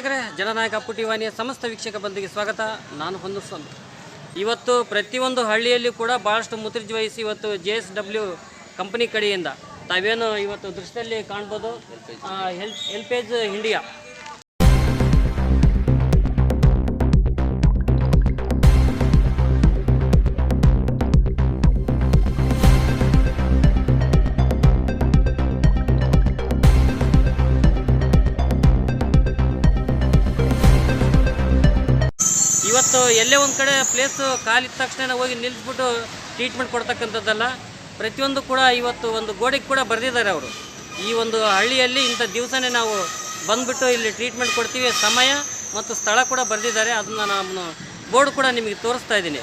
ವೀಕ್ಷಕರೇ, ಜನನಾಯಕ ಅಪ್ಪು ಸಮಸ್ತ ವೀಕ್ಷಕ ಬಂದಿಗೆ ಸ್ವಾಗತ. ನಾನು ಹೊಂದು ಸ್ವಾಮಿ ಇವತ್ತು ಪ್ರತಿಯೊಂದು ಹಳ್ಳಿಯಲ್ಲಿ ಕೂಡ ಭಾಳಷ್ಟು ಮುತುರ್ಜಿ ವಹಿಸಿ ಇವತ್ತು ಜೆ ಎಸ್ ಡಬ್ಲ್ಯೂ ಕಂಪನಿ ಕಡೆಯಿಂದ ತಾವೇನು ಇವತ್ತು ದೃಶ್ಯದಲ್ಲಿ ಕಾಣ್ಬೋದು. Help HelpAge India. ಇವತ್ತು ಎಲ್ಲೇ ಒಂದು ಕಡೆ ಪ್ಲೇಸು ಕಾಲಿದ್ದ ತಕ್ಷಣ ಹೋಗಿ ನಿಲ್ಲಿಸ್ಬಿಟ್ಟು ಟ್ರೀಟ್ಮೆಂಟ್ ಕೊಡ್ತಕ್ಕಂಥದ್ದಲ್ಲ. ಪ್ರತಿಯೊಂದು ಕೂಡ ಇವತ್ತು ಒಂದು ಗೋಡೆಗೆ ಕೂಡ ಬರೆದಿದ್ದಾರೆ ಅವರು. ಈ ಒಂದು ಹಳ್ಳಿಯಲ್ಲಿ ಇಂಥ ದಿವಸನೇ ನಾವು ಬಂದುಬಿಟ್ಟು ಇಲ್ಲಿ ಟ್ರೀಟ್ಮೆಂಟ್ ಕೊಡ್ತೀವಿ. ಸಮಯ ಮತ್ತು ಸ್ಥಳ ಕೂಡ ಬರೆದಿದ್ದಾರೆ. ಅದನ್ನು ನಾನು ಬೋರ್ಡ್ ಕೂಡ ನಿಮಗೆ ತೋರಿಸ್ತಾ ಇದ್ದೀನಿ.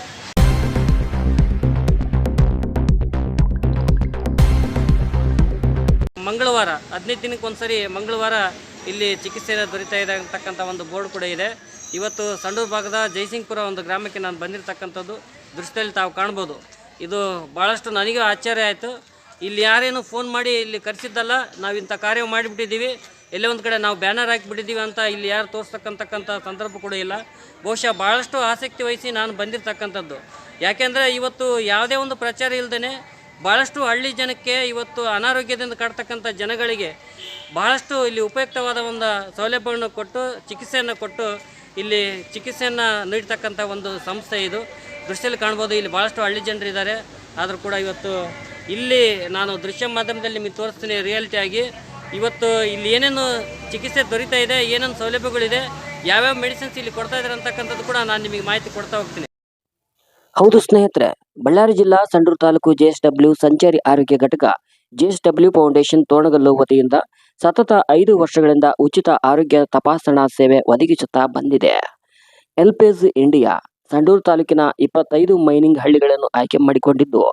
ಮಂಗಳವಾರ, ಹದಿನೈದು ದಿನಕ್ಕೆ ಒಂದ್ಸರಿ ಮಂಗಳವಾರ ಇಲ್ಲಿ ಚಿಕಿತ್ಸೆ ದೊರೀತಾ ಇದೆ ಅಂತಕ್ಕಂಥ ಒಂದು ಬೋರ್ಡ್ ಕೂಡ ಇದೆ. ಇವತ್ತು ಸಂಡೂರು ಭಾಗದ ಜೈಸಿಂಗ್ಪುರ ಒಂದು ಗ್ರಾಮಕ್ಕೆ ನಾನು ಬಂದಿರತಕ್ಕಂಥದ್ದು. ದೃಷ್ಟಿಯಲ್ಲಿ ತಾವು ಕಾಣ್ಬೋದು. ಇದು ಭಾಳಷ್ಟು ನನಗೂ ಆಶ್ಚರ್ಯ ಆಯಿತು. ಇಲ್ಲಿ ಯಾರೇನು ಫೋನ್ ಮಾಡಿ ಇಲ್ಲಿ ಕರೆಸಿದ್ದಲ್ಲ. ನಾವು ಇಂಥ ಕಾರ್ಯ ಮಾಡಿಬಿಟ್ಟಿದ್ದೀವಿ. ಎಲ್ಲೇ ಒಂದು ಕಡೆ ನಾವು ಬ್ಯಾನರ್ ಹಾಕಿಬಿಟ್ಟಿದ್ದೀವಿ ಅಂತ ಇಲ್ಲಿ ಯಾರು ತೋರಿಸ್ತಕ್ಕಂಥಕ್ಕಂಥ ಸಂದರ್ಭ ಕೂಡ ಇಲ್ಲ. ಬಹುಶಃ ಭಾಳಷ್ಟು ಆಸಕ್ತಿ ವಹಿಸಿ ನಾನು ಬಂದಿರತಕ್ಕಂಥದ್ದು. ಯಾಕೆಂದರೆ ಇವತ್ತು ಯಾವುದೇ ಒಂದು ಪ್ರಚಾರ ಇಲ್ಲದೇ ಭಾಳಷ್ಟು ಹಳ್ಳಿ ಜನಕ್ಕೆ ಇವತ್ತು ಅನಾರೋಗ್ಯದಿಂದ ಕಾಡ್ತಕ್ಕಂಥ ಜನಗಳಿಗೆ ಬಹಳಷ್ಟು ಇಲ್ಲಿ ಉಪಯುಕ್ತವಾದ ಒಂದು ಸೌಲಭ್ಯವನ್ನು ಕೊಟ್ಟು ಚಿಕಿತ್ಸೆಯನ್ನು ಕೊಟ್ಟು ಇಲ್ಲಿ ಚಿಕಿತ್ಸೆಯನ್ನು ನೀಡ್ತಕ್ಕಂಥ ಒಂದು ಸಂಸ್ಥೆ ಇದು. ದೃಶ್ಯದಲ್ಲಿ ಕಾಣ್ಬೋದು, ಇಲ್ಲಿ ಭಾಳಷ್ಟು ಹಳ್ಳಿ ಜನರಿದ್ದಾರೆ. ಆದರೂ ಕೂಡ ಇವತ್ತು ಇಲ್ಲಿ ನಾನು ದೃಶ್ಯ ಮಾಧ್ಯಮದಲ್ಲಿ ನಿಮಗೆ ತೋರಿಸ್ತೀನಿ ರಿಯಾಲಿಟಿ ಆಗಿ. ಇವತ್ತು ಇಲ್ಲಿ ಏನೇನು ಚಿಕಿತ್ಸೆ ದೊರೀತಾ ಇದೆ, ಏನೇನು ಸೌಲಭ್ಯಗಳಿದೆ, ಯಾವ್ಯಾವ ಮೆಡಿಸಿನ್ಸ್ ಇಲ್ಲಿ ಕೊಡ್ತಾ ಇದ್ದಾರೆ ಅಂತಕ್ಕಂಥದ್ದು ಕೂಡ ನಾನು ನಿಮಗೆ ಮಾಹಿತಿ ಕೊಡ್ತಾ ಹೋಗ್ತೀನಿ. ಹೌದು ಸ್ನೇಹಿತರೆ, ಬಳ್ಳಾರಿ ಜಿಲ್ಲಾ, ಸಂಡೂರು ತಾಲೂಕು ಜೆಎಸ್ಡಬ್ಲ್ಯೂ ಸಂಚಾರಿ ಆರೋಗ್ಯ ಘಟಕ ಜೆಎಸ್ಡಬ್ಲ್ಯೂ ಫೌಂಡೇಶನ್ ತೋಣಗಲ್ಲು ವತಿಯಿಂದ ಸತತ ಐದು ವರ್ಷಗಳಿಂದ ಉಚಿತ ಆರೋಗ್ಯ ತಪಾಸಣಾ ಸೇವೆ ಒದಗಿಸುತ್ತಾ ಬಂದಿದೆ. ಎಲ್ಪೇಜ್ ಇಂಡಿಯಾ, ಸಂಡೂರು ತಾಲೂಕಿನ ಇಪ್ಪತ್ತೈದು ಮೈನಿಂಗ್ ಹಳ್ಳಿಗಳನ್ನು ಆಯ್ಕೆ ಮಾಡಿಕೊಂಡಿದ್ದು,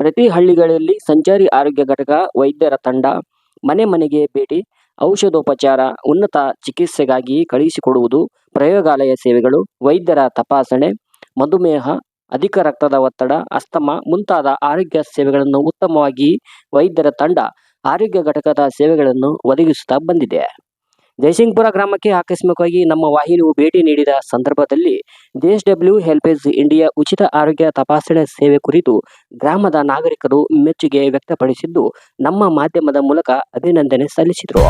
ಪ್ರತಿ ಹಳ್ಳಿಗಳಲ್ಲಿ ಸಂಚಾರಿ ಆರೋಗ್ಯ ಘಟಕ, ವೈದ್ಯರ ತಂಡ, ಮನೆ ಮನೆಗೆ ಭೇಟಿ, ಔಷಧೋಪಚಾರ, ಉನ್ನತ ಚಿಕಿತ್ಸೆಗಾಗಿ ಕಳುಹಿಸಿಕೊಡುವುದು ಪ್ರಯೋಗಾಲಯ ಸೇವೆಗಳು, ವೈದ್ಯರ ತಪಾಸಣೆ, ಮಧುಮೇಹ ಅಧಿಕ ರಕ್ತದ ಒತ್ತಡ, ಅಸ್ತಮ, ಮುಂತಾದ ಆರೋಗ್ಯ ಸೇವೆಗಳನ್ನು ಉತ್ತಮವಾಗಿ ವೈದ್ಯರ ತಂಡ ಆರೋಗ್ಯ ಘಟಕದ ಸೇವೆಗಳನ್ನು ಒದಗಿಸುತ್ತಾ ಬಂದಿದೆ. ಜಯಸಿಂಗ್ಪುರ ಗ್ರಾಮಕ್ಕೆ ಆಕಸ್ಮಿಕವಾಗಿ ನಮ್ಮ ವಾಹಿನಿಯು ಭೇಟಿ ನೀಡಿದ ಸಂದರ್ಭದಲ್ಲಿ ಡಬ್ಲ್ಯೂ ಹೆಲ್ಪೇಜ್ ಇಂಡಿಯಾ ಉಚಿತ ಆರೋಗ್ಯ ತಪಾಸಣೆ ಸೇವೆ ಕುರಿತು ಗ್ರಾಮದ ನಾಗರಿಕರು ಮೆಚ್ಚುಗೆ ವ್ಯಕ್ತಪಡಿಸಿದ್ದು, ನಮ್ಮ ಮಾಧ್ಯಮದ ಮೂಲಕ ಅಭಿನಂದನೆ ಸಲ್ಲಿಸಿದರು.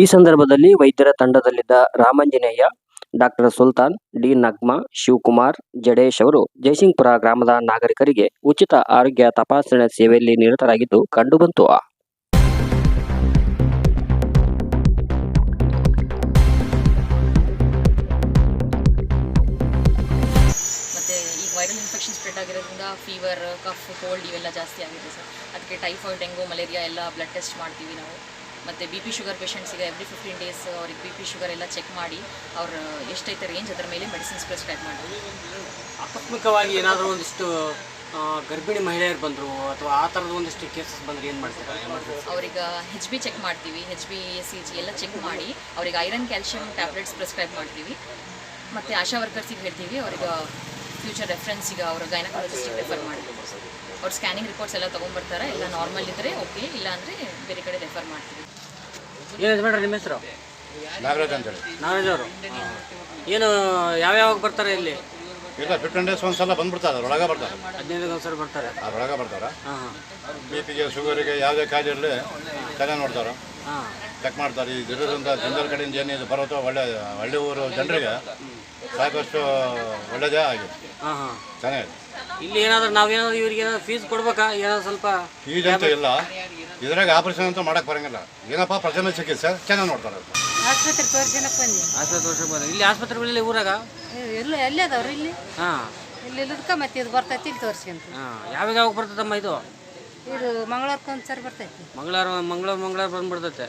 ಈ ಸಂದರ್ಭದಲ್ಲಿ ವೈದ್ಯರ ತಂಡದಲ್ಲಿದ್ದ ರಾಮಾಂಜನೇಯ, ಡಾಕ್ಟರ್ ಸುಲ್ತಾನ್, ಡಿ ನಗ್ಮಾ, ಶಿವಕುಮಾರ್, ಜಡೇಶ್ ಅವರು ಜಯಸಿಂಗ್ಪುರ ಗ್ರಾಮದ ನಾಗರಿಕರಿಗೆ ಉಚಿತ ಆರೋಗ್ಯ ತಪಾಸಣೆ ಸೇವೆಯಲ್ಲಿ ನಿರತರಾಗಿದ್ದು ಕಂಡುಬಂತು viral infection spread fever cough cold ಇವೆಲ್ಲ ಜಾಸ್ತಿ ಆಗಿದೆ ಸರ್. ಅದಕ್ಕೆ ಟೈಫಾಯ್ಡ್ ಡೆಂಗು ಮಲೇರಿಯಾ ಎಲ್ಲ ಬ್ಲಡ್ ಟೆಸ್ಟ್ ಮಾಡ್ತೀವಿ ನಾವು. ಮತ್ತು ಬಿ ಪಿ ಶುಗರ್ ಪೇಷಂಟ್ಸಿಗೆ ಎವ್ರಿ ಫಿಫ್ಟೀನ್ ಡೇಸ್ ಅವ್ರಿಗೆ ಬಿ ಪಿ ಶುಗರ್ ಎಲ್ಲ ಚೆಕ್ ಮಾಡಿ ಅವ್ರು ಎಷ್ಟೈತೆ ರೇಂಜ್ ಅದರ ಮೇಲೆ ಮೆಡಿಸಿನ್ಸ್ ಪ್ರಿಸ್ಕ್ರೈಬ್ ಮಾಡ್ತೀವಿ ಆಕಸ್ಮಿಕವಾಗಿ ಏನಾದರೂ ಒಂದಿಷ್ಟು ಗರ್ಭಿಣಿ ಮಹಿಳೆಯರು ಬಂದರು ಅಥವಾ ಆ ಥರದ ಒಂದಿಷ್ಟು ಕೇಸಸ್ ಬಂದರೆ ಏನು ಮಾಡ್ತಾರೆ? ಅವ್ರಿಗೆ ಹೆಚ್ ಬಿ ಚೆಕ್ ಮಾಡ್ತೀವಿ H B S C G ಎಲ್ಲ ಚೆಕ್ ಮಾಡಿ ಅವ್ರಿಗೆ ಐರನ್ ಕ್ಯಾಲ್ಶಿಯಂ ಟ್ಯಾಬ್ಲೆಟ್ಸ್ ಪ್ರಿಸ್ಕ್ರೈಬ್ ಮಾಡ್ತೀವಿ. ಮತ್ತು ಆಶಾ ವರ್ಕರ್ಸಿಗೆ ಹೇಳ್ತೀವಿ ಅವ್ರಿಗೆ ಫ್ಯೂಚರ್ ರೆಫರೆನ್ಸಿಗೆ ಅವರ ಗೈನಕಾಲಜಿಸ್ಟಿಗೆ ರೆಫರ್ ಮಾಡ್ತೀವಿ. ಅವ್ರ ಸ್ಕ್ಯಾನಿಂಗ್ ರಿಪೋರ್ಟ್ಸ್ ಎಲ್ಲ ತೊಗೊಂಡ್ಬರ್ತಾರೆ ಎಲ್ಲ ನಾರ್ಮಲ್ ಇದ್ರೆ ಓಕೆ ಇಲ್ಲಾಂದರೆ ಬೇರೆ ಕಡೆ ರೆಫರ್ ಮಾಡ್ತೀವಿ. ಏನು ಯಜಮಾನ್ರೆ ನಿಮ್ಮ ಹೆಸರು? ನಾಗರಾಜ್ ಅಂತೇಳಿ. ನಾಗರಾಜ್ ಅವರು. ಏನು ಯಾವ್ಯಾವಾಗ ಬರ್ತಾರೆ ಇಲ್ಲಿ? ಇಲ್ಲ ಫಿಫ್ಟೀನ್ ಡೇಸ್ ಒಂದ್ಸಲ ಬಂದ್ಬಿಡ್ತಾರೆ ಅದ್ರೊಳಗೆ ಬರ್ತಾರೆ. ಹದಿನೈದು ಸಲ ಬರ್ತಾರೆ. ಅದ್ರೊಳಗೆ ಬರ್ತಾರೆ. ಹಾಂ ಹಾಂ. ಬಿ ಪಿಗೆ ಶುಗರಿಗೆ ಯಾವುದೇ ಕಾಯಿಲೆ ಇರಲಿ ತಲೆ ನೋಡ್ತಾರೆ. ಹಾಂ. ಚೆಕ್ ಮಾಡ್ತಾರೆ. ಈ ಇದರಿಂದ ಜನರ ಕಡೆಯಿಂದ ಏನಿದೆ ಬರುತ್ತೋ ಒಳ್ಳೆ ಹಳ್ಳಿ ಊರು ಜನರಿಗೆ ಸಾಕಷ್ಟು ಒಳ್ಳೆಯದೇ ಆಗಿದೆ. ಹಾಂ ಹಾಂ. ಚೆನ್ನಾಗಿದೆ ಇಲ್ಲಿ ಏನಾದ್ರು ನಾವೇನಾದ್ರು ಇವ್ರಿಗೆ ಏನಾದ್ರು ಫೀಸ್ ಕೊಡ್ಬೇಕಾ? ಏನಾದ್ರು ಸ್ವಲ್ಪ ಫೀಸ್ ಅಂತ ಇಲ್ಲ. ಇದ್ರಾಗ ಆಪರೇಷನ್ ಅಂತ ಮಾಡಕ್ ಬರಂಗಿಲ್ಲ. ಏನಪ್ಪ ಪ್ರಥಮ ಚಿಕಿತ್ಸೆ? ಚೆನ್ನಾಗಿ ನೋಡ್ತಾರೆ ಆಸ್ಪತ್ರೆ ತೋರಿಸಿನಪ್ಪ ಬಂದಿ ಆಸ್ಪತ್ರೆ ವರ್ಷಕ್ಕೆ ಇಲ್ಲಿ ಆಸ್ಪತ್ರೆಗಳಿಲ್ಲ ಊರಾಗ? ಎಲ್ಲ ಎಲ್ಲಿ ಅದಾವ್ರಿ ಇಲ್ಲಿ? ಹಾಂ. ಇಲ್ಲಿ ಇಲ್ಲದಕ್ಕ ಮತ್ತೆ ಇದು ಬರ್ತೈತಿ ಇಲ್ಲಿ ತೋರ್ಸ್ಕೊಂತ ಹಾಂ. ಯಾವಾಗ ಯಾವಾಗ ಬರ್ತದಮ್ಮ ಇದು? ಇದು ಮಂಗಳವಾರಕ್ಕೆ ಒಂದ್ಸರಿ ಬರ್ತೈತಿ. ಮಂಗಳವಾರ ಮಂಗಳವಾರ ಮಂಗಳವಾರ ಬಂದ್ಬಿಡ್ತೈತೆ.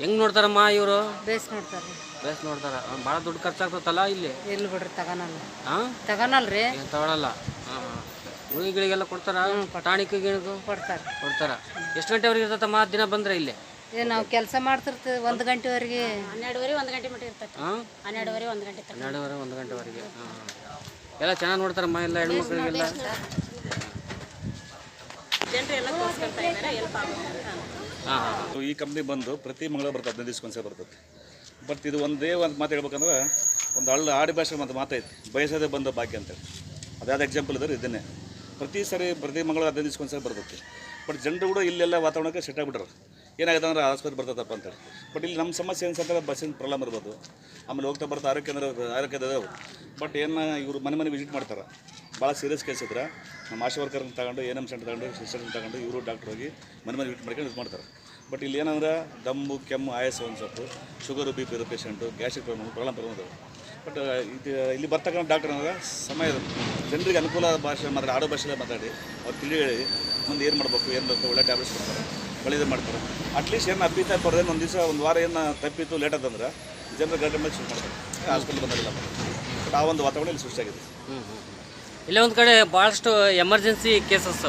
ಹೆಂಗೆ ನೋಡ್ತಾರಮ್ಮ ಇವರು? ಬೇಸ್ ನೋಡ್ತಾರೆ. ಬೇಸ್ ನೋಡ್ತಾರ. ಭಾಳ ದುಡ್ಡು ಖರ್ಚಾಗ್ತತ್ತಲ್ಲ ಇಲ್ಲಿ? ಎಲ್ಲಿ ಬಿಡ್ರಿ ತಗನಲ್ಲ. ಹಾಂ ತಗನಲ್ರಿ. ಏನು ತಗೊಳಲ್ಲ. ಹಾಂ ಹಾಂ. ಗುಳಿಗಳಿಗೆಲ್ಲ ಕೊಡ್ತಾರ? ಟಾಣಿಕ್ ಗಿಣಿಕು ಕೊಡ್ತಾರೆ. ಕೊಡ್ತಾರ? ಎಷ್ಟು ಗಂಟೆವರೆಗೆ ಇರ್ತೈತಮ್ಮ ದಿನ ಬಂದ್ರೆ ಇಲ್ಲಿ? ಏ ನಾವು ಕೆಲಸ ಮಾಡ್ತಿರ್ತೀವಿ ಒಂದು ಗಂಟೆವರೆಗೆ. ಹನ್ನೆರಡುವರೆ ಒಂದು ಗಂಟೆ ಮಟ್ಟ ಇರ್ತೈತೆ. ಹಾಂ ಹನ್ನೆರಡುವರೆ ಒಂದು ಗಂಟೆ ತನಕ. ಹನ್ನೆರಡುವರೆ ಒಂದು ಗಂಟೆವರೆಗೆ. ಹಾಂ ಎಲ್ಲ ಚೆನ್ನಾಗಿ ನೋಡ್ತಾರಮ್ಮ ಎಲ್ಲ ಹೆಣ್ಮಕ್ಳಿಗೆಲ್ಲ? ಜನರು ಎಲ್ಲ ತೋರಿಸ್ಕೊಳ್ತಾ ಇದ್ದಾರೆ ಹೆಲ್ಪ್ ಆಗುತ್ತೆ ಅಂತ. ಹಾಂ ಈ ಕಂಪ್ನಿ ಬಂದು ಪ್ರತಿ ಮಂಗಳ ಬರ್ತದೆ, ಹದಿನೈದು ದಿವ್ಸಕ್ಕೊಂದ್ಸಲ ಬರ್ತದೆ. ಬಟ್ ಇದು ಒಂದೇ ಒಂದು ಮಾತು ಹೇಳ್ಬೇಕಂದ್ರೆ, ಒಂದು ಹಳ್ಳ ಆಡಿ ಭಾಷೆ ಒಂದು ಮಾತೈತಿ ಬಯಸೋದೆ ಬಂದ ಭಾಗ್ಯ ಅಂತೇಳಿ ಅದಾದ ಎಕ್ಸಾಂಪಲ್ ಇದ್ರೆ, ಇದನ್ನೇ. ಪ್ರತಿ ಸರಿ, ಪ್ರತಿ ಮಂಗಳ ಹದಿನೈದು ದಿವ್ಸಕ್ಕೊಂದ್ಸಲ ಬರ್ತೈತಿ ಬಟ್ ಜನರು ಕೂಡ ಇಲ್ಲೆಲ್ಲ ವಾತಾವರಣಕ್ಕೆ ಸೆಟ್ ಆಗಿಬಿಟ್ರು. ಏನಾಗುತ್ತೆ ಅಂದ್ರೆ, ಆಸ್ಪತ್ರೆ ಬರ್ತದಪ್ಪ ಅಂತೇಳಿ ಬಟ್ ಇಲ್ಲಿ ನಮ್ಮ ಸಮಸ್ಯೆ ಅನ್ಸಂದ್ರೆ ಬಸ್ಸಿನ ಪ್ರಾಬ್ಲಮ್ ಇರ್ಬೋದು. ಆಮೇಲೆ ಹೋಗ್ತಾ ಬರ್ತಾ ಆರೋಗ್ಯ ಕೇಂದ್ರ, ಆರೋಗ್ಯದ ಬಟ್ ಏನು ಇವರು ಮನೆ ಮನೆ ವಿಸಿಟ್ ಮಾಡ್ತಾರೆ. ಭಾಳ ಸೀರಿಯಸ್ ಕೇಸ್ ಇದ್ರೆ ನಮ್ಮ ಆಶಾ ವರ್ಕರ್ನ ತಗೊಂಡು ಎನ್ ಎಂ ಸೆಂಟರ್ ತಗೊಂಡು ಸಿಸ್ಟರ್ನ ತಗೊಂಡು, ಇವರು ಡಾಕ್ಟರ್ ಹೋಗಿ ಮನೆ ಮನೆ ವಿಟ್ ಮಾಡ್ಕೊಂಡು ಯೂಸ್ ಮಾಡ್ತಾರೆ. ಬಟ್ ಇಲ್ಲಿ ಏನಂದ್ರೆ ದಮ್ಮು, ಕೆಮ್ಮು, ಆಯಾಸ ಒಂದು ಸ್ವಲ್ಪ ಶುಗರು ಬಿ ಪಿ ಇರೋ patient gastric problem problem problem but ಇದು, ಇಲ್ಲಿ ಬರ್ತಕ್ಕಂಥ ಡಾಕ್ಟರ್ ಅಂದ್ರೆ ಸಮಯ ಜನರಿಗೆ ಅನುಕೂಲ ಭಾಷೆ ಮಾತ್ರ, ಆಡೋ ಭಾಷೆಲ್ಲ ಮಾತಾಡಿ, ಅವ್ರು ತಿಳಿ ಹೇಳಿ, ಮುಂದೆ ಏನು ಮಾಡಬೇಕು, ಏನು ಬೇಕು, ಒಳ್ಳೆ ಟ್ಯಾಬ್ಲೆಟ್ಸ್ ಕೊಡ್ತಾರೆ ಒಳ್ಳೆಯದು ಮಾಡ್ತಾರೆ. ಅಟ್ಲೀಸ್ಟ್ ಏನು ಅಪ್ಪಿತ ಬರೋದೇನು ಒಂದು ದಿವಸ, ಒಂದು ವಾರ ಏನು ತಪ್ಪಿತ್ತು ಲೇಟ್ ಆದಂದ್ರೆ ಜನರ ಗಂಟೆ ಮೇಲೆ ಶುರು ಮಾಡ್ತಾರೆ. ಹಾಸ್ಪಿಟಲ್ ಬಂದಿಲ್ಲ ಬಟ್ ಆ ಒಂದು ವಾತಾವರಣ ಇಲ್ಲಿ ಸೃಷ್ಟಿಯಾಗಿದೆ. ಇಲ್ಲೇ ಒಂದು ಕಡೆ ಭಾಳಷ್ಟು ಎಮರ್ಜೆನ್ಸಿ ಕೇಸಸ್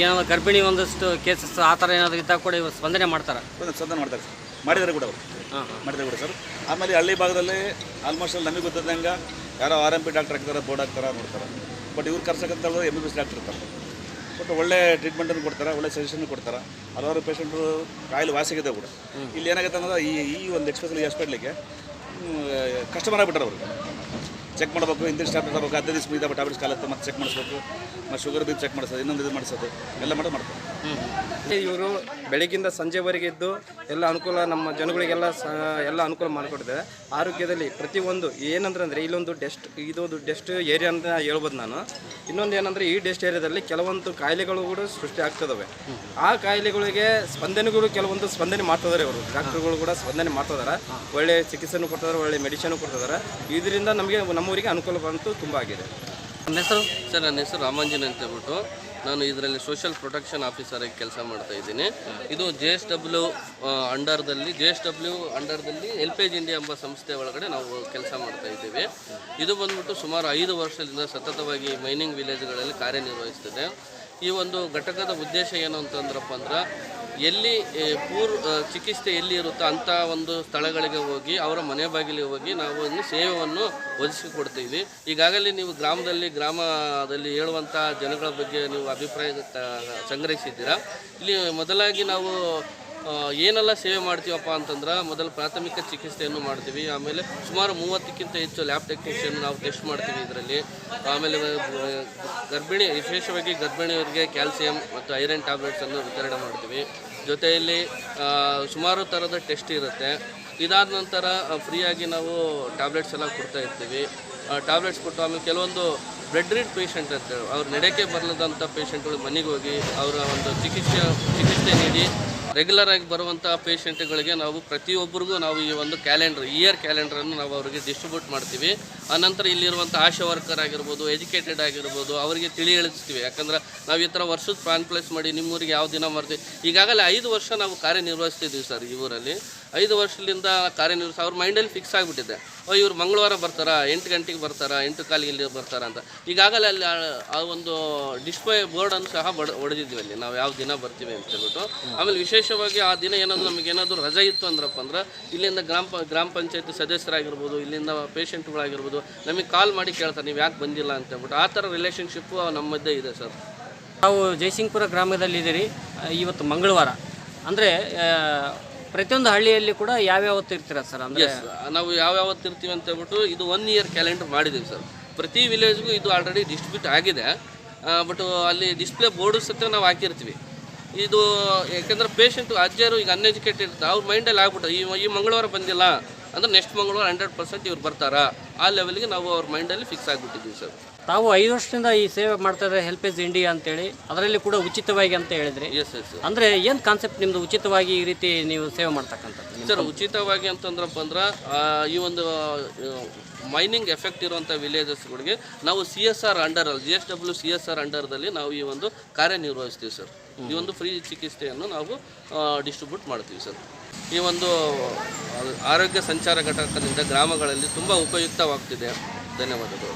ಏನಾದ್ರು ಗರ್ಭಿಣಿ ಒಂದಷ್ಟು ಕೇಸಸ್ ಆ ಥರ ಏನಾದರೂ ಇದ್ದಾಗ ಕೂಡ ಇವರು ಸ್ಪಂದನೆ ಮಾಡ್ತಾರೆ. ಸ್ಪಂದನೆ ಮಾಡ್ತಾರೆ ಸರ್. ಮಾಡಿದ್ದಾರೆ ಕೂಡ ಅವರು. ಹಾಂ ಮಾಡಿದ್ದಾರೆ ಕೂಡ ಸರ್. ಆಮೇಲೆ ಹಳ್ಳಿ ಭಾಗದಲ್ಲಿ ಆಲ್ಮೋಸ್ಟ್ ಅಲ್ಲಿ ನಮಗೆ ಗೊತ್ತಿದ್ದಂಗೆ ಯಾರೋ ಆರ್ ಎಂ ಪಿ ಡಾಕ್ಟರ್ ಆಗ್ತಾರೆ ಬೋರ್ಡ್ ಆಗ್ತಾರೆ ನೋಡ್ತಾರೆ. ಬಟ್ ಇವ್ರು ಕರ್ಸಕ್ಕಂತ M B B S doctor ಇರ್ತಾರೆ. ಬಟ್ ಒಳ್ಳೆ ಟ್ರೀಟ್ಮೆಂಟನ್ನು ಕೊಡ್ತಾರೆ ಒಳ್ಳೆ ಸಜೆಷನ್ ಕೊಡ್ತಾರೆ. ಹಲವಾರು ಪೇಷಂಟ್ರು ಕಾಯಿಲೆ ವಾಸಿಗಿದೆ ಕೂಡ. ಇಲ್ಲಿ ಏನಾಗುತ್ತೆ ಅಂದ್ರೆ ಈ ಈ ಒಂದು ಎಕ್ಸ್ಪೆಷಲಿ ಹಾಸ್ಪಿಟ್ಲಿಗೆ ಕಸ್ಟಮರ್ ಆಗಿಬಿಟ್ರೆ ಅವ್ರಿಗೆ ಚೆಕ್ ಮಾಡಬೇಕು. ಹಿಂದಿನ ಟ್ಯಾಬ್ಲೆಟ್ ತಗೋಬೇಕು ಹದಿನೈದು ದಿವಸ ಮುಗಿದ ಟ್ಯಾಬ್ಲೆಟ್ಸ್ ಕಾಲತ್ತೆ ಮತ್ತೆ ಚೆಕ್ ಮಾಡಿಸ್ಬೇಕು. ಮತ್ತು ಶುಗರ್ ಬಿ ಚೆಕ್ ಮಾಡಿಸೋದು, ಇನ್ನೊಂದು ಇದು ಮಾಡಿಸೋದು. ಎಲ್ಲ ಮಾಡಿ ಮಾಡ್ತಾರೆ. ಇವರು ಬೆಳಗ್ಗಿಂದ ಸಂಜೆವರೆಗೆ ಇದ್ದು ಎಲ್ಲ ಅನುಕೂಲ ನಮ್ಮ ಜನಗಳಿಗೆಲ್ಲ ಎಲ್ಲ ಅನುಕೂಲ ಮಾಡಿಕೊಡ್ತೇವೆ ಆರೋಗ್ಯದಲ್ಲಿ ಪ್ರತಿಯೊಂದು ಏನಂದ್ರೆ ಅಂದರೆ ಇಲ್ಲೊಂದು ಡೆಸ್ಟ್ ಇದೊಂದು ಡೆಸ್ಟ್ ಏರಿಯಾ ಅಂತ ಹೇಳ್ಬೋದು ನಾನು. ಇನ್ನೊಂದು ಏನಂದರೆ ಈ ಡೆಸ್ಟ್ ಏರಿಯಾದಲ್ಲಿ ಕೆಲವೊಂದು ಕಾಯಿಲೆಗಳು ಕೂಡ ಸೃಷ್ಟಿ ಆಗ್ತದವೆ. ಆ ಕಾಯಿಲೆಗಳಿಗೆ ಸ್ಪಂದನೆಗಳು ಕೆಲವೊಂದು ಸ್ಪಂದನೆ ಮಾಡ್ತಿದ್ದಾರೆ ಅವರು ಡಾಕ್ಟರ್ಗಳು ಕೂಡ ಸ್ಪಂದನೆ ಮಾಡ್ತಿದ್ದಾರೆ ಒಳ್ಳೆ ಚಿಕಿತ್ಸೆನೂ ಕೊಡ್ತಿದ್ದಾರೆ ಒಳ್ಳೆ ಮೆಡಿಸಿನ್ ಕೊಡ್ತಿದ್ದಾರೆ ಇದರಿಂದ ನಮಗೆ, ನಮ್ಮೂರಿಗೆ ಅನುಕೂಲ ಬಂತು ತುಂಬ ಆಗಿದೆ. ನನ್ನ ಹೆಸರು, ಸರ್, ನನ್ನ ಹೆಸರು ರಾಮಾಂಜನ್ ಅಂತ ಹೇಳ್ಬಿಟ್ಟು. ನಾನು ಇದರಲ್ಲಿ ಸೋಷಿಯಲ್ ಪ್ರೊಟೆಕ್ಷನ್ ಆಫೀಸರ್ ಆಗಿ ಕೆಲಸ ಮಾಡ್ತಾ ಇದ್ದೀನಿ. ಇದು ಜೆ ಎಸ್ ಡಬ್ಲ್ಯೂ ಅಂಡರ್ದಲ್ಲಿ ಜೆ ಎಸ್ ಡಬ್ಲ್ಯೂ ಅಂಡರ್ದಲ್ಲಿ ಎಲ್ ಪೇಜ್ ಇಂಡಿಯಾ ಎಂಬ ಸಂಸ್ಥೆ ಒಳಗಡೆ ನಾವು ಕೆಲಸ ಮಾಡ್ತಾ ಇದ್ದೀವಿ. ಇದು ಬಂದ್ಬಿಟ್ಟು ಸುಮಾರು ಐದು ವರ್ಷದಿಂದ ಸತತವಾಗಿ ಮೈನಿಂಗ್ ವಿಲೇಜ್ಗಳಲ್ಲಿ ಕಾರ್ಯನಿರ್ವಹಿಸ್ತದೆ. ಈ ಒಂದು ಘಟಕದ ಉದ್ದೇಶ ಏನು ಅಂತಂದ್ರಪ್ಪ ಅಂದ್ರೆ ಎಲ್ಲಿ ಪೂರ್ ಚಿಕಿತ್ಸೆ ಎಲ್ಲಿ ಇರುತ್ತೋ ಅಂಥ ಒಂದು ಸ್ಥಳಗಳಿಗೆ ಹೋಗಿ, ಅವರ ಮನೆ ಬಾಗಿಲಿಗೆ ಹೋಗಿ ನಾವು ಒಂದು ಸೇವೆಯನ್ನು ಒದಗಿಸಿಕೊಡ್ತೀವಿ. ಈಗಾಗಲೇ ನೀವು ಗ್ರಾಮದಲ್ಲಿ ಗ್ರಾಮದಲ್ಲಿ ಹೇಳುವಂಥ ಜನಗಳ ಬಗ್ಗೆ ನೀವು ಅಭಿಪ್ರಾಯ ಸಂಗ್ರಹಿಸಿದ್ದೀರಾ? ಇಲ್ಲಿ ಮೊದಲಾಗಿ ನಾವು ಏನೆಲ್ಲ ಸೇವೆ ಮಾಡ್ತೀವಪ್ಪ ಅಂತಂದ್ರೆ, ಮೊದಲು ಪ್ರಾಥಮಿಕ ಚಿಕಿತ್ಸೆಯನ್ನು ಮಾಡ್ತೀವಿ, ಆಮೇಲೆ ಸುಮಾರು ಮೂವತ್ತಕ್ಕಿಂತ ಹೆಚ್ಚು ಲ್ಯಾಬ್ ಟೆಕ್ನಿಷಿಯನ್ ನಾವು ಟೆಸ್ಟ್ ಮಾಡ್ತೀವಿ ಇದರಲ್ಲಿ. ಆಮೇಲೆ ಗರ್ಭಿಣಿ, ವಿಶೇಷವಾಗಿ ಗರ್ಭಿಣಿಯವರಿಗೆ ಕ್ಯಾಲ್ಸಿಯಂ ಮತ್ತು ಐರನ್ ಟ್ಯಾಬ್ಲೆಟ್ಸನ್ನು ವಿತರಣೆ ಮಾಡ್ತೀವಿ. ಜೊತೆಯಲ್ಲಿ ಸುಮಾರು ಥರದ ಟೆಸ್ಟ್ ಇರುತ್ತೆ. ಇದಾದ ನಂತರ ಫ್ರೀಯಾಗಿ ನಾವು ಟ್ಯಾಬ್ಲೆಟ್ಸ್ ಎಲ್ಲ ಕೊಡ್ತಾ ಇರ್ತೀವಿ. ಟ್ಯಾಬ್ಲೆಟ್ಸ್ ಕೊಟ್ಟು ಆಮೇಲೆ ಕೆಲವೊಂದು ಬ್ಲಡ್ ರೀಡ್ ಪೇಷಂಟ್ ಅಂತ ಅವ್ರು ನಡೆಕೆ ಬರಲದಂಥ ಪೇಷಂಟ್ಗಳು ಮನೆಗೆ ಹೋಗಿ ಅವರ ಒಂದು ಚಿಕಿತ್ಸೆ ಚಿಕಿತ್ಸೆ ನೀಡಿ ರೆಗ್ಯುಲರ್ ಆಗಿ ಬರುವಂಥ ಪೇಷಂಟ್ಗಳಿಗೆ ನಾವು ಪ್ರತಿಯೊಬ್ಬರಿಗೂ ನಾವು ಈ ಒಂದು ಕ್ಯಾಲೆಂಡರ್ ಇಯರ್ ಕ್ಯಾಲೆಂಡರನ್ನು ನಾವು ಅವರಿಗೆ ಡಿಸ್ಟ್ರಿಬ್ಯೂಟ್ ಮಾಡ್ತೀವಿ. ಆನಂತರ ಇಲ್ಲಿರುವಂಥ ಆಶಾ ವರ್ಕರ್ ಆಗಿರ್ಬೋದು ಎಜುಕೇಟೆಡ್ ಆಗಿರ್ಬೋದು, ಅವರಿಗೆ ತಿಳಿ ಹೇಳಿಸ್ತೀವಿ. ಯಾಕಂದ್ರೆ ನಾವು ಈ ಥರ ವರ್ಷದ ಪ್ಲಾನ್ ಪ್ಲೇಸ್ ಮಾಡಿ ನಿಮ್ಮೂರಿಗೆ ಯಾವ ದಿನ ಮಾಡ್ತೀವಿ ಈಗಾಗಲೇ ಐದು ವರ್ಷ ನಾವು ಕಾರ್ಯನಿರ್ವಹಿಸ್ತಿದ್ದೀವಿ ಸರ್ ಈ ಊರಲ್ಲಿ. ಐದು ವರ್ಷದಿಂದ ಕಾರ್ಯನಿರ್ವಹಿಸ ಅವ್ರ ಮೈಂಡಲ್ಲಿ ಫಿಕ್ಸ್ ಆಗಿಬಿಟ್ಟಿದೆ. ಓ, ಇವ್ರು ಮಂಗಳವಾರ ಬರ್ತಾರಾ? ಎಂಟು ಗಂಟೆಗೆ ಬರ್ತಾರಾ? ಎಂಟು ಕಾಲಿಗೆ ಇಲ್ಲಿ ಬರ್ತಾರ ಅಂತ. ಈಗಾಗಲೇ ಅಲ್ಲಿ ಆ- ಒಂದು ಡಿಸ್ಪ್ಲೇ ಬೋರ್ಡನ್ನು ಸಹ ಬಡ ಹೊಡೆದಿದ್ವಿ ಅಲ್ಲಿ. ನಾವು ಯಾವ ದಿನ ಬರ್ತೀವಿ ಅಂತ ಹೇಳ್ಬಿಟ್ಟು. ಆಮೇಲೆ ವಿಶೇಷವಾಗಿ ಆ ದಿನ ಏನಾದರೂ ನಮಗೆ ಏನಾದರೂ ರಜೆ ಇತ್ತು ಅಂದ್ರಪ್ಪ ಅಂದ್ರೆ, ಇಲ್ಲಿಂದ ಗ್ರಾಮ ಗ್ರಾಮ ಪಂಚಾಯತಿ ಸದಸ್ಯರಾಗಿರ್ಬೋದು, ಇಲ್ಲಿಂದ ಪೇಷಂಟ್ಗಳಾಗಿರ್ಬೋದು ನಮಗೆ ಕಾಲ್ ಮಾಡಿ ಕೇಳ್ತಾರೆ, ನೀವು ಯಾಕೆ ಬಂದಿಲ್ಲ? ಅಂತ ಹೇಳ್ಬಿಟ್ಟು. ಆ ಥರ ರಿಲೇಷನ್ಶಿಪ್ಪು ನಮ್ಮ ಮಧ್ಯೆ ಇದೆ ಸರ್. ನಾವು ಜಯಸಿಂಗ್ಪುರ ಗ್ರಾಮದಲ್ಲಿದ್ದೀರಿ. ಇವತ್ತು ಮಂಗಳವಾರ. ಅಂದರೆ ಪ್ರತಿಯೊಂದು ಹಳ್ಳಿಯಲ್ಲಿ ಕೂಡ ಯಾವ್ಯಾವತ್ತು ಇರ್ತೀರಾ ಸರ್? ಅಂದರೆ ನಾವು ಯಾವ್ಯಾವತ್ತು ಇರ್ತೀವಿ ಅಂತ ಹೇಳ್ಬಿಟ್ಟು ಇದು ಒನ್ ಇಯರ್ ಕ್ಯಾಲೆಂಡರ್ ಮಾಡಿದ್ದೀವಿ ಸರ್. ಪ್ರತಿ ವಿಲೇಜ್ಗೂ ಇದು ಆಲ್ರೆಡಿ ಡಿಸ್ಟ್ರಿಬ್ಯೂಟ್ ಆಗಿದೆ. ಬಟ್ ಅಲ್ಲಿ ಡಿಸ್ಪ್ಲೇ ಬೋರ್ಡ್ ಸಹಿತ ನಾವು ಹಾಕಿರ್ತೀವಿ. ಇದು ಯಾಕೆಂದ್ರೆ ಪೇಷಂಟು ಅಜ್ಜಿಯರು ಈಗ ಅನ್ಎಜುಕೇಟೆಡ್ ಇರ್ತಾರೆ. ಅವ್ರ ಮೈಂಡಲ್ಲಿ ಆಗ್ಬಿಟ್ಟು ಈ ಈ ಮಂಗಳವಾರ ಬಂದಿಲ್ಲ ಅಂದರೆ ನೆಕ್ಸ್ಟ್ ಮಂಗಳವಾರ ಹಂಡ್ರೆಡ್ ಪರ್ಸೆಂಟ್ ಇವ್ರು ಬರ್ತಾರಾ? ಆ ಲೆವೆಲ್ಗೆ ನಾವು ಅವ್ರ ಮೈಂಡಲ್ಲಿ ಫಿಕ್ಸ್ ಆಗಿಬಿಟ್ಟಿದ್ದೀವಿ ಸರ್. ತಾವು ಐದು ವರ್ಷದಿಂದ ಈ ಸೇವೆ ಮಾಡ್ತಾ ಇದ್ದಾರೆ ಹೆಲ್ಪೇಜ್ ಇಂಡಿಯಾ ಅಂತೇಳಿ. ಅದರಲ್ಲಿ ಕೂಡ ಉಚಿತವಾಗಿ ಅಂತ ಹೇಳಿದ್ರಿ. ಎಸ್ ಎಸ್ ಅಂದರೆ ಏನು ಕಾನ್ಸೆಪ್ಟ್ ನಿಮ್ಮದು ಉಚಿತವಾಗಿ ಈ ರೀತಿ ನೀವು ಸೇವೆ ಮಾಡ್ತಕ್ಕಂಥದ್ದು? ಸರ್ ಉಚಿತವಾಗಿ ಅಂತಂದ್ರಪ್ಪ ಅಂದ್ರೆ ಈ ಒಂದು ಮೈನಿಂಗ್ ಎಫೆಕ್ಟ್ ಇರುವಂಥ ವಿಲೇಜಸ್ಗಳಿಗೆ ನಾವು C S R ಅಂಡರಲ್ಲಿ G S W C S R ಅಂಡರ್ದಲ್ಲಿ ನಾವು ಈ ಒಂದು ಕಾರ್ಯನಿರ್ವಹಿಸ್ತೀವಿ ಸರ್ ಈ ಒಂದು ಫ್ರೀ ಚಿಕಿತ್ಸೆಯನ್ನು ನಾವು ಡಿಸ್ಟ್ರಿಬ್ಯೂಟ್ ಮಾಡ್ತೀವಿ ಸರ್ ಈ ಒಂದು ಆರೋಗ್ಯ ಸಂಚಾರ ಘಟಕದಿಂದ ಗ್ರಾಮಗಳಲ್ಲಿ ತುಂಬ ಉಪಯುಕ್ತವಾಗ್ತಿದೆ. ಧನ್ಯವಾದಗಳು.